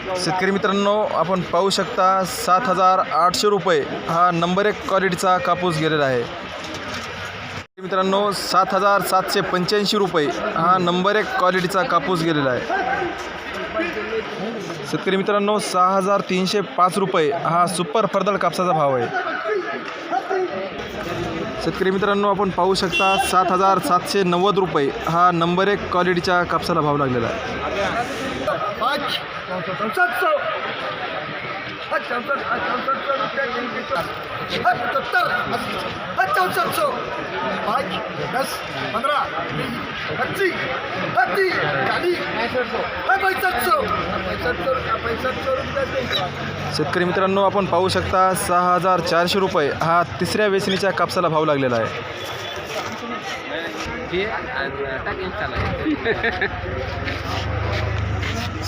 शेतकरी मित्रांनो आपण पाहू शकता सात हजार आठशे रुपये हा नंबर एक क्वालिटीचा कापूस गेलेला आहे. मित्रांनो सात हजार सातशे पंच्याऐंशी रुपये हा नंबर एक क्वालिटीचा कापूस गेलेला आहे. शेतकरी मित्रांनो सहा हजार तीनशे पाच रुपये हा सुपर फरदळ कापसाचा भाव आहे. शेतकरी मित्रांनो आपण पाहू शकता सात हजार सातशे नव्वद रुपये हा नंबर एक क्वालिटीच्या कापसाला भाव लागलेला आहे. पाच सत्तर सौ दस पच्चीस तीस सौ शेतकरी मित्रांनो आपण पाहू शकता सहा हजार चारशे रुपये हा तिसऱ्या वेचणीच्या कापसाला भाव लागलेला आहे.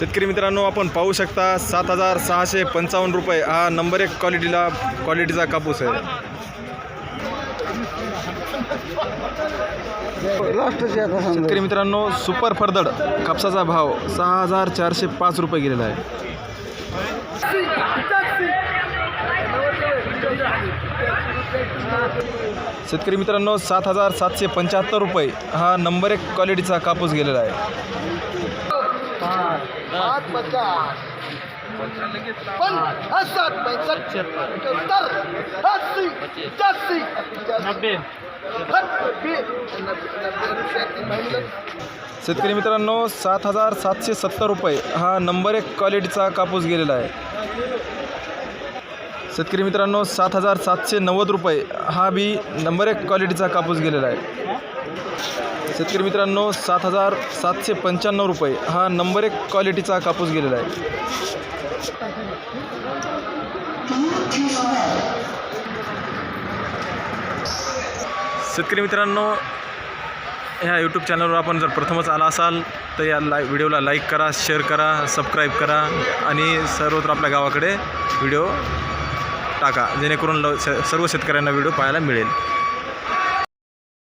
शेतकरी मित्रांनो आपण पाहू शकता सात हजार सहाशे पंचावन्न रुपये हा नंबर एक क्वालिटीला क्वालिटीचा कापूस आहे. शेतकरी मित्रांनो सुपर फरदड कापसाचा भाव सहा हजार चारशे पाच रुपये गेलेला आहे. शेतकरी मित्रांनो सात हजार सातशे पंच्याहत्तर रुपये हा नंबर एक क्वालिटीचा कापूस गेलेला आहे. पाच पचास. पण हा सात सत्तर. अस्सी. पचासी नब्बे. शेतकरी मित्रांनो सात हजार सातशे सत्तर रुपये हा नंबर एक क्वालिटीचा कापूस गेलेला आहे. शेतकरी मित्रांनो सात हजार सातशे नव्वद रुपये हा बी नंबर एक क्वालिटीचा कापूस गेलेला आहे. शेतकरी मित्रांनो सात हजार सातशे पंच्याण्णव रुपये हा नंबर एक क्वालिटीचा कापूस गेलेला आहे. शेतकरी मित्रांनो ह्या यूट्यूब चॅनलवर आपण जर प्रथमच आला असाल तर या लाय व्हिडिओला लाईक करा शेअर करा सबस्क्राईब करा आणि सर्वत्र आपल्या गावाकडे व्हिडिओ टाका जेणेकरून ल सर्व शेतकऱ्यांना व्हिडिओ पाहायला मिळेल.